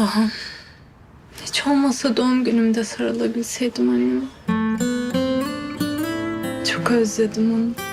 Allah'ım. Hiç olmasa doğum günümde sarılabilseydim anneme. Çok özledim onu.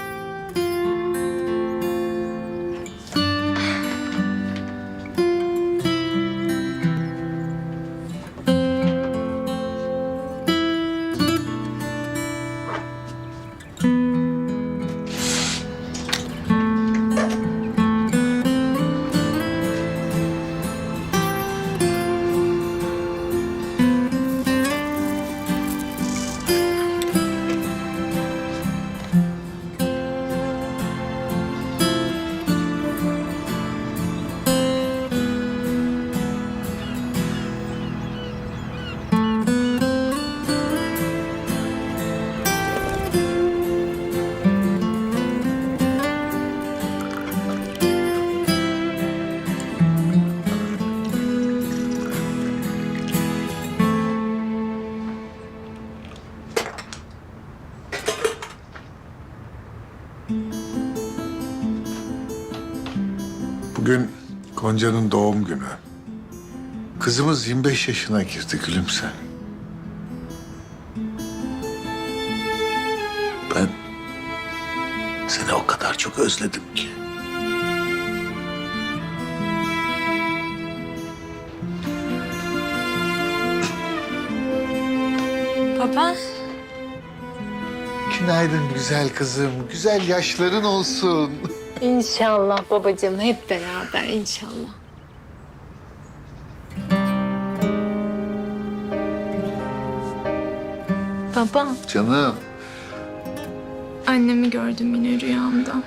Gonca'nın doğum günü. Kızımız 25 yaşına girdi gülümse. Ben seni o kadar çok özledim ki. Baba. Günaydın güzel kızım. Güzel yaşların olsun. İnşallah babacığım hep beraber inşallah. Baba, Canım. annemi gördüm yine rüyamda.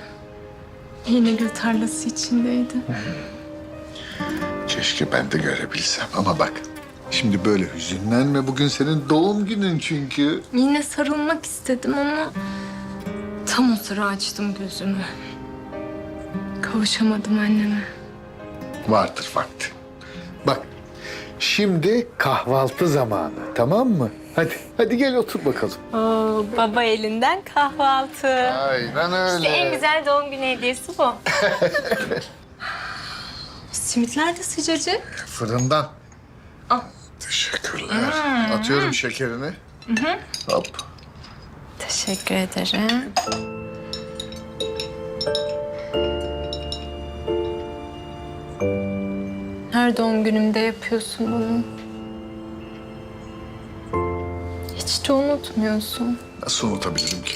Yine gül tarlası içindeydi. Keşke ben de görebilsem ama bak. Şimdi böyle hüzünlenme. Bugün senin doğum günün çünkü. Yine sarılmak istedim ama tam o sıra açtım gözümü. Kavuşamadım anneme. Vardır vakti. Bak şimdi kahvaltı zamanı tamam mı? Hadi hadi gel otur bakalım. Oo, baba elinden kahvaltı. Aynen öyle. En güzel doğum günü hediyesi bu. Simitler de sıcacık. Fırından. Al. Teşekkürler. Atıyorum şekerini. Hop. Teşekkür ederim. Her doğum günümde yapıyorsun bunu. Hiç de unutmuyorsun. Nasıl unutabilirim ki?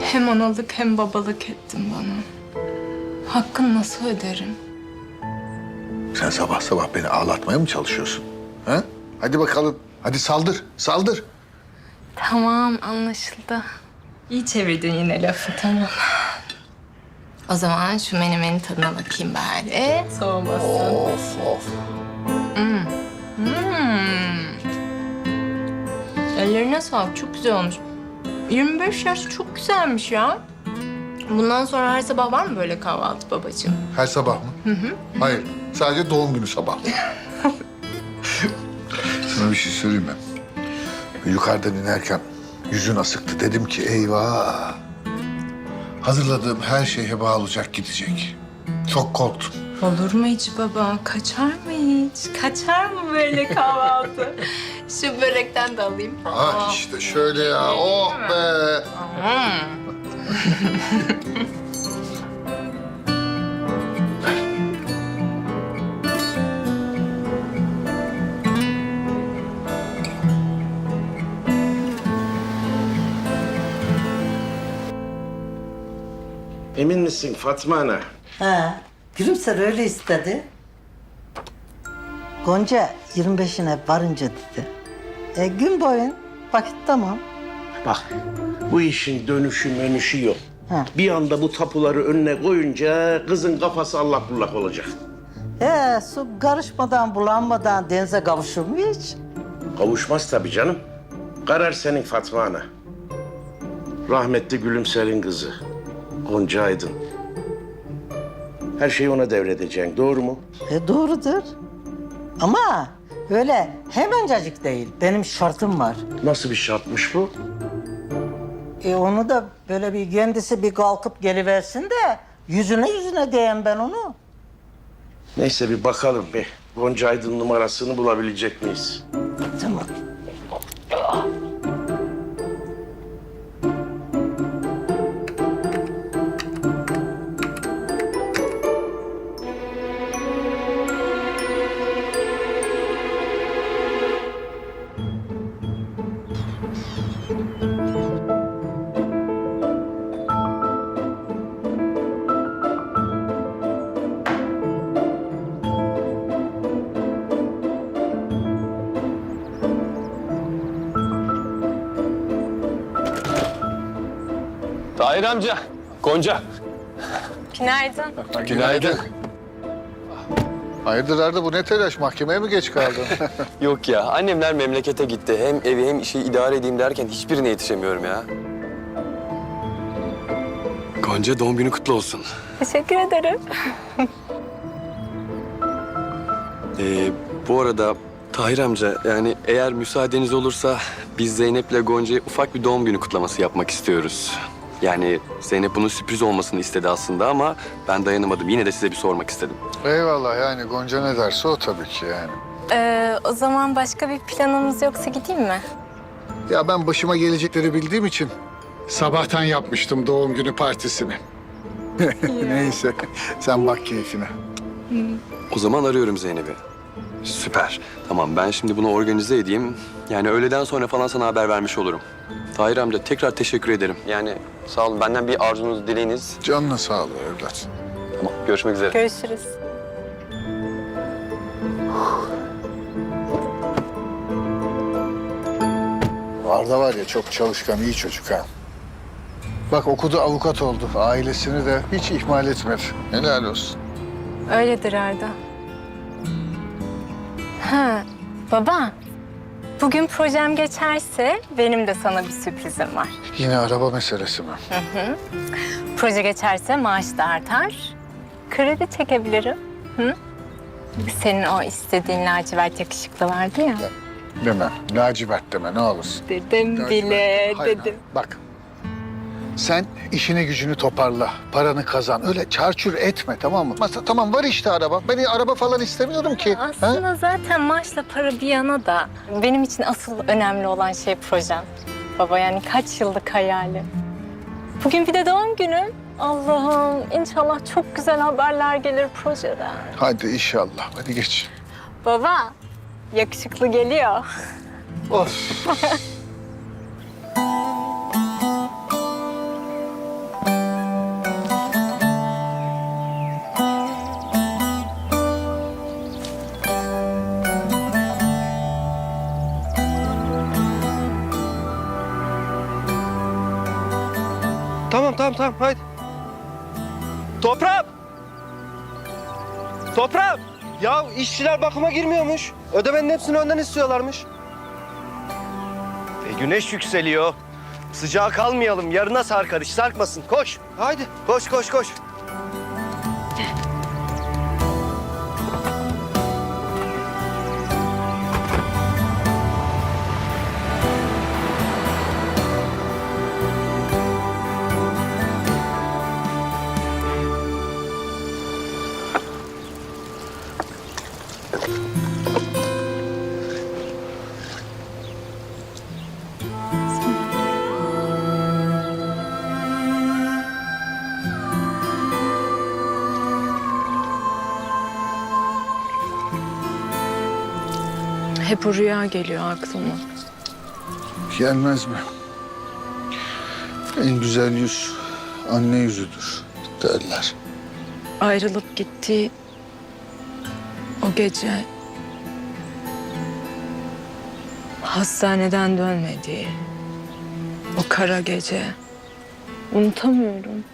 Hem analık hem babalık ettin bana. Hakkını nasıl öderim? Sen sabah sabah beni ağlatmaya mı çalışıyorsun? Ha? Hadi bakalım. Hadi saldır. Saldır. Tamam anlaşıldı. İyi çevirdin yine lafı tamam. O zaman şu menemenin tadına bakayım bari. Soğumasın. Of of. Hmm. Ellerine sağlık. Çok güzel olmuş. 25 yaş çok güzelmiş ya. Bundan sonra her sabah var mı böyle kahvaltı babacığım? Her sabah mı? Hı hı. Hayır. Sadece doğum günü sabah. Sana bir şey söyleyeyim mi? Yukarıdan inerken yüzün asıktı. Dedim ki eyvah. Hazırladığım her şey heba olacak gidecek. Çok korktum. Olur mu hiç baba? Kaçar mı hiç? Kaçar mı böyle kahvaltı? Şu börekten de alayım. Ah işte şöyle ya. Oh be. Emin misin Fatma Ana? Ha, Gülümser öyle istedi. Gonca 25'ine varınca dedi. E, gün boyun vakit tamam. Bak bu işin dönüşü menüşü yok. Ha. Bir anda bu tapuları önüne koyunca kızın kafası allak bullak olacak. E, su karışmadan bulanmadan denize kavuşur mu hiç? Kavuşmaz tabii canım. Karar senin Fatma Ana. Rahmetli Gülümser'in kızı. Gonca Aydın. Her şeyi ona devredeceksin, doğru mu? E, doğrudur. Ama öyle hemencecik değil. Benim şartım var. Nasıl bir şartmış bu? E onu da böyle bir kendisi bir kalkıp geliversin de yüzüne yüzüne diyeyim ben onu. Neyse bir bakalım bir. Gonca Aydın numarasını bulabilecek miyiz? Tahir amca, Gonca. Günaydın. Günaydın. Hayırdır Arda bu ne telaş? Mahkemeye mi geç kaldın? Yok ya, annemler memlekete gitti. Hem evi hem işi idare edeyim derken hiçbirine yetişemiyorum ya. Gonca doğum günü kutlu olsun. Teşekkür ederim. Ee, bu arada Tahir amca yani eğer müsaadeniz olursa biz Zeynep'le Gonca'ya ufak bir doğum günü kutlaması yapmak istiyoruz. Yani Zeynep bunun sürpriz olmasını istedi aslında ama ben dayanamadım. Yine de size bir sormak istedim. Eyvallah yani Gonca ne derse o tabii ki yani. Ee, o zaman başka bir planımız yoksa gideyim mi? Ya ben başıma gelecekleri bildiğim için sabahtan yapmıştım doğum günü partisini. Neyse sen bak keyfine. O zaman arıyorum Zeynep'i. Süper. Tamam ben şimdi bunu organize edeyim. Yani öğleden sonra falan sana haber vermiş olurum. Tahir amca tekrar teşekkür ederim. Yani sağ olun benden bir arzunuz, dileğiniz. Canına sağlık evlat. Tamam görüşmek üzere. Görüşürüz. Arda var ya çok çalışkan, iyi çocuk ha. Bak okudu avukat oldu. Ailesini de hiç ihmal etmedi. Helal olsun. Öyledir Arda. Ha, baba. Bugün projem geçerse benim de sana bir sürprizim var. Yine araba meselesi mi? Proje geçerse maaş da artar. Kredi çekebilirim. Hı? Senin o istediğin lacivert yakışıklı vardı ya. Deme. Lacivert deme ne olursun. Dedim Lacivert bile. Hayır, dedim. Bak. Sen işini gücünü toparla. Paranı kazan. Öyle çarçur etme tamam mı? Masa, tamam var işte araba. Ben araba falan istemiyorum ki. Ha? Aslında zaten maaşla para bir yana da benim için asıl önemli olan şey projem. Baba yani kaç yıllık hayalim. Bugün bir de doğum günüm. Allah'ım inşallah çok güzel haberler gelir projeden. Hadi inşallah. Hadi geç. Baba yakışıklı geliyor. Of. Tamam tamam haydi. Toprağım. Toprağım. Ya işçiler bakıma girmiyormuş. Ödemenin hepsini önden istiyorlarmış. E, güneş yükseliyor. Sıcağa kalmayalım. Yarına sarkar iş sarkmasın. Koş. Haydi. Koş koş koş. Hep o rüya geliyor aklıma. Gelmez mi? En güzel yüz anne yüzüdür derler. ayrılıp gitti o gece hastaneden dönmedi o kara gece unutamıyorum.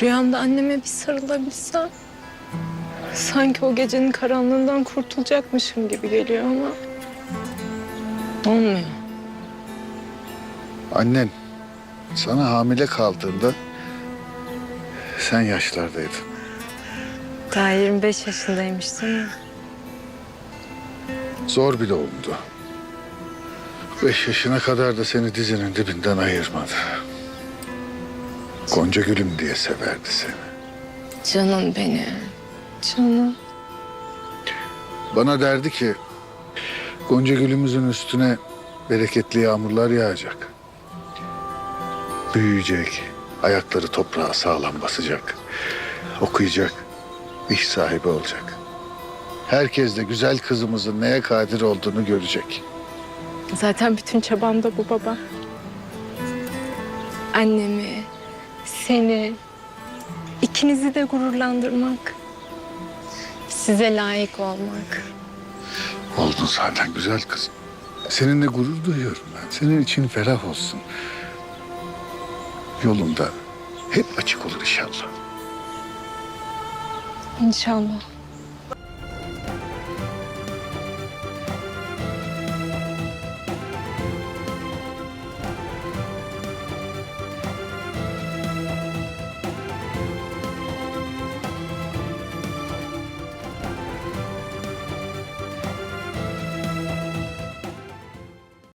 Rüyamda anneme bir sarılabilsem sanki o gecenin karanlığından kurtulacakmışım gibi geliyor ama olmuyor. Annen sana hamile kaldığında sen yaşlardaydın. Daha 25 yaşındaymış değil mi? Zor bir doğumdu. Beş yaşına kadar da seni dizinin dibinden ayırmadı. Gonca gülüm diye severdi seni. Canım benim. Canım. Bana derdi ki Gonca gülümüzün üstüne bereketli yağmurlar yağacak. Büyüyecek, ayakları toprağa sağlam basacak. Okuyacak, iş sahibi olacak. Herkes de güzel kızımızın neye kadir olduğunu görecek. Zaten bütün çabam da bu baba. Annemi, seni, ikinizi de gururlandırmak. Size layık olmak. Oldun zaten güzel kızım. Seninle gurur duyuyorum ben. Senin için ferah olsun. Yolunda hep açık olur inşallah. İnşallah.